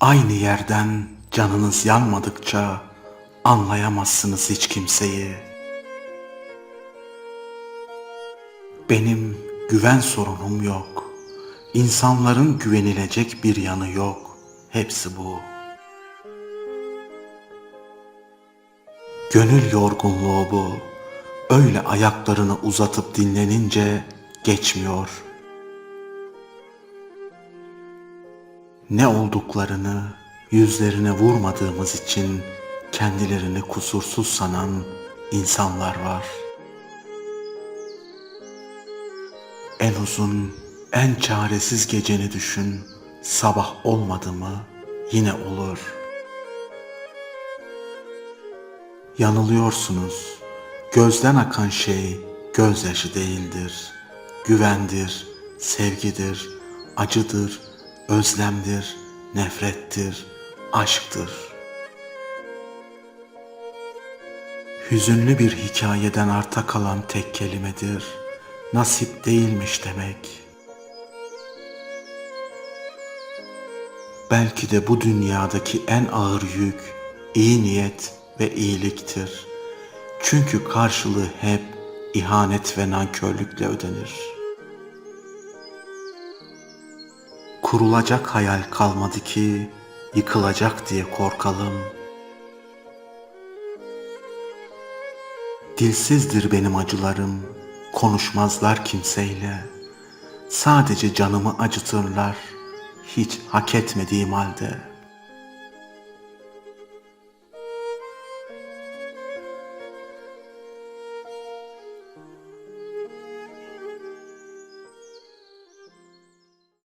Aynı yerden canınız yanmadıkça anlayamazsınız hiç kimseyi. Benim güven sorunum yok. İnsanların güvenilecek bir yanı yok. Hepsi bu. Gönül yorgunluğu bu. Öyle ayaklarını uzatıp dinlenince geçmiyor. Ne olduklarını yüzlerine vurmadığımız için kendilerini kusursuz sanan insanlar var. En uzun, en çaresiz geceni düşün. Sabah olmadı mı yine olur. Yanılıyorsunuz. Gözden akan şey gözyaşı değildir. Güvendir, sevgidir, acıdır, özlemdir, nefrettir, aşktır. Hüzünlü bir hikayeden arta kalan tek kelimedir. Nasip değilmiş demek. Belki de bu dünyadaki en ağır yük iyi niyet ve iyiliktir. Çünkü karşılığı hep ihanet ve nankörlükle ödenir. Kurulacak hayal kalmadı ki yıkılacak diye korkalım. Dilsizdir benim acılarım, konuşmazlar kimseyle. Sadece canımı acıtırlar, hiç hak etmediğim halde.''